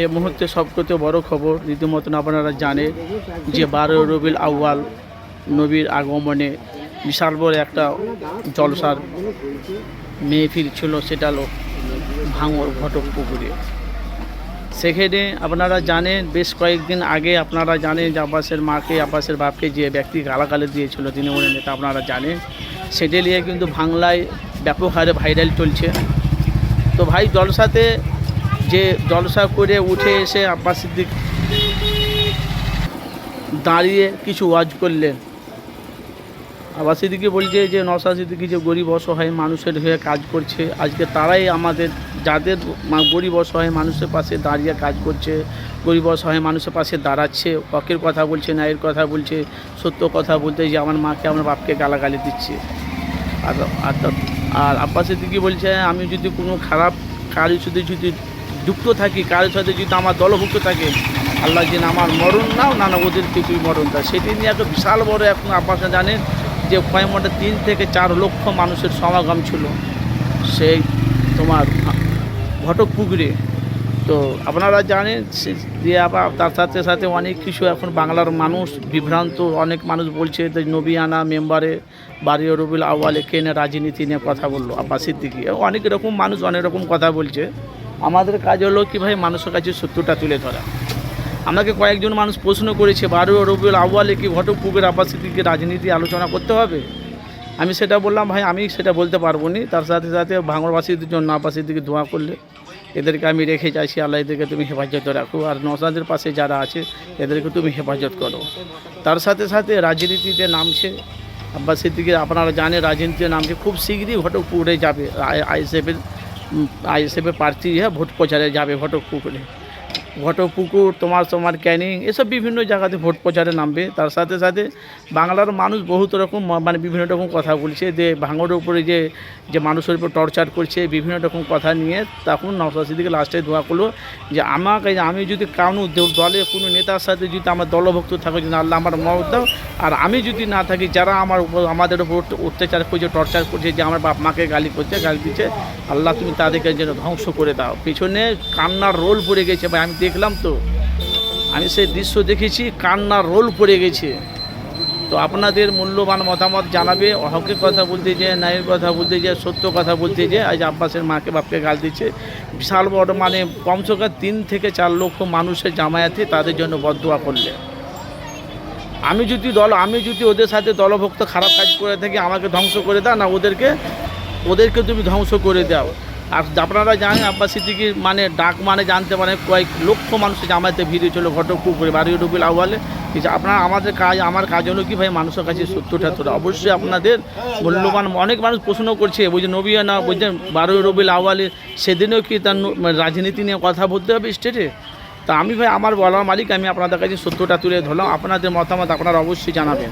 এই মুহূর্তে সবকতে বড় খবর রীতিমতন আপনারা জানে যে বারো রবিল আউয়াল নবীর আগমনে বিশাল বড় একটা জলসার মেহফিল ছিল, সেটা হলো ভাঙর ঘটক পুকুরে। সেখানে আপনারা জানেন, বেশ কয়েকদিন আগে আপনারা জানেন যে আব্বাসের মাকে, আব্বাসের বাপকে যে ব্যক্তি গালাগালে দিয়েছিল তৃণমূলের নেতা, আপনারা জানেন। সেটা নিয়ে কিন্তু বাংলায় ব্যাপক হারে ভাইরাল চলছে। তো ভাই, জলসাতে যে জলসা করে উঠে এসে আব্বাস সিদ্দিক দাঁড়িয়ে কিছু ওয়াজ করলেন। আব্বাস সিদ্দিকি বলছে যে নসা সিদ্দিকি যে গরিব অসহায় মানুষের হয়ে কাজ করছে, আজকে তারাই আমাদের, যাদের গরিব অসহায় মানুষের পাশে দাঁড়িয়ে কাজ করছে, গরিব অসহায় মানুষের পাশে দাঁড়াচ্ছে হকের কথা বলছে, ন্যায়ের কথা বলছে, সত্য কথা বলতে যে আমার মাকে, আমার বাপকে গালাগালি দিচ্ছে। আর আর আব্বাস সিদ্দিকি বলছে, আমি যদি কোনো খারাপ কারোর সাথে যদি যুক্ত থাকি, কারোর সাথে যদি আমার দলভুক্ত থাকে, আল্লাহ যেন আমার মরণ নাও, না না ওদের কিছুই মরণ দেয় সেটি নিয়ে একটা বিশাল বড় এখন আপনারা জানেন যে কয়েকটা তিন থেকে চার লক্ষ মানুষের সমাগম ছিল। সেই তোমার ঘটক পুকুরে। তো আপনারা জানেন যে আবার তার সাথে সাথে অনেক কিছু এখন বাংলার মানুষ বিভ্রান্ত, অনেক মানুষ বলছে যে নবিয়ানা মেম্বারে বাড়ি রবিল আওয়ালে কেনে রাজনীতি নিয়ে কথা বলল, আব্বাস সিদ্দিকি। অনেক রকম মানুষ অনেক রকম কথা বলছে। আমাদের কাজ হলো কি ভাই মানুষের কাছে সত্যটা তুলে ধরা। আমাকে কয়েকজন মানুষ প্রশ্ন করেছে বারো রবিউল আউয়ালে কি ঘটক পুকুর আব্বাস সিদ্দিকি রাজনীতি আলোচনা করতে হবে? আমি সেটা বললাম, ভাই, আমি সেটা বলতে পারব নি। তার সাথে সাথে ভাঙড়বাসীদের জন্য আব্বাসীর দিকে দোয়া করলে, এদেরকে আমি রেখে চাইছি আল্লাহ এদেরকে তুমি হেফাজত রাখো। আর নসাদের পাশে যারা আছে, এদেরকে তুমি হেফাজত করো। তার সাথে সাথে রাজনীতিতে নামছে। আব্বাস সিদ্দিকি আপনারা জানেন, রাজনীতিতে নামছে। খুব শীঘ্রই ঘটকপুকুরে যাবে আইএসএফের আইএসএফের প্রার্থী হ্যাঁ ভোট প্রচারে যাবে ঘটকপুকুরে ঘটকপুকুর তোমার তোমার ক্যানিং, এসব বিভিন্ন জায়গাতে ভোট প্রচারে নামবে। তার সাথে সাথে বাংলার মানুষ বহুত রকম মানে বিভিন্ন রকম কথা বলছে যে, ভাঙড়ের উপরে যে যে মানুষের উপর টর্চার করছে, বিভিন্ন রকম কথা নিয়ে তখন নওসাদ সিদ্দিকে লাস্টে দোয়া করল যে, আমাকে, আমি যদি কারণ দলে কোনো নেতার সাথে যদি আমার দলভক্ত থাকে, যদি আল্লাহ আমার মত দাও, আর আমি যদি না থাকি, যারা আমার উপর, আমাদের উপর অত্যাচার করছে, টর্চার করছে, যে আমার বাপ মাকে গালি করছে, গালি দিচ্ছে, আল্লাহ তুমি তাদেরকে যেন ধ্বংস করে দাও। পিছনে কান্নার রোল পড়ে গেছে ভাই, আমি দেখলাম তো। আমি সেই দৃশ্য দেখেছি কান্নার রোল পড়ে গেছে। তো আপনাদের মূল্যবান মতামত জানাবে হকের কথা বলতে যে, ন্যায়ের কথা বলতে যে, সত্য কথা বলতে যে, আজ আব্বাসের মাকে বাপকে গাল দিচ্ছে। বিশাল বড় মানে কমসে কম তিন থেকে চার লক্ষ মানুষের জামায়াতে তাদের জন্য বদোয়া করলে। আমি যদি দল, আমি যদি ওদের সাথে দলভুক্ত খারাপ কাজ করে থাকি, আমাকে ধ্বংস করে দাও, না ওদেরকে ওদেরকে তুমি ধ্বংস করে দাও। আপনারা জানেন আব্বাস সিদ্দিকির মানে ডাক মানে জানতে পারেন, কয়েক লক্ষ মানুষ জামাতে ভিড়ে ছিল ঘটক পুকুরে বাড়ি রবিল আহ্বালে। আপনারা আমাদের কাজ, আমার কাজ হলো কি ভাই, মানুষের কাছে সত্যটা তোলা। অবশ্যই আপনাদের মূল্যবান অনেক মানুষ প্রশ্ন করছে বুঝে নবিয়া না বুঝছেন বারোই রবিল আহ্বালে, সেদিনেও কি তার মানে রাজনীতি নিয়ে কথা বলতে হবে স্টেটে তা আমি ভাই, আমার বলার মালিক, আমি আপনাদের কাছে সত্যটা তুলে ধরলাম। আপনাদের মতামত আপনারা অবশ্যই জানাবেন।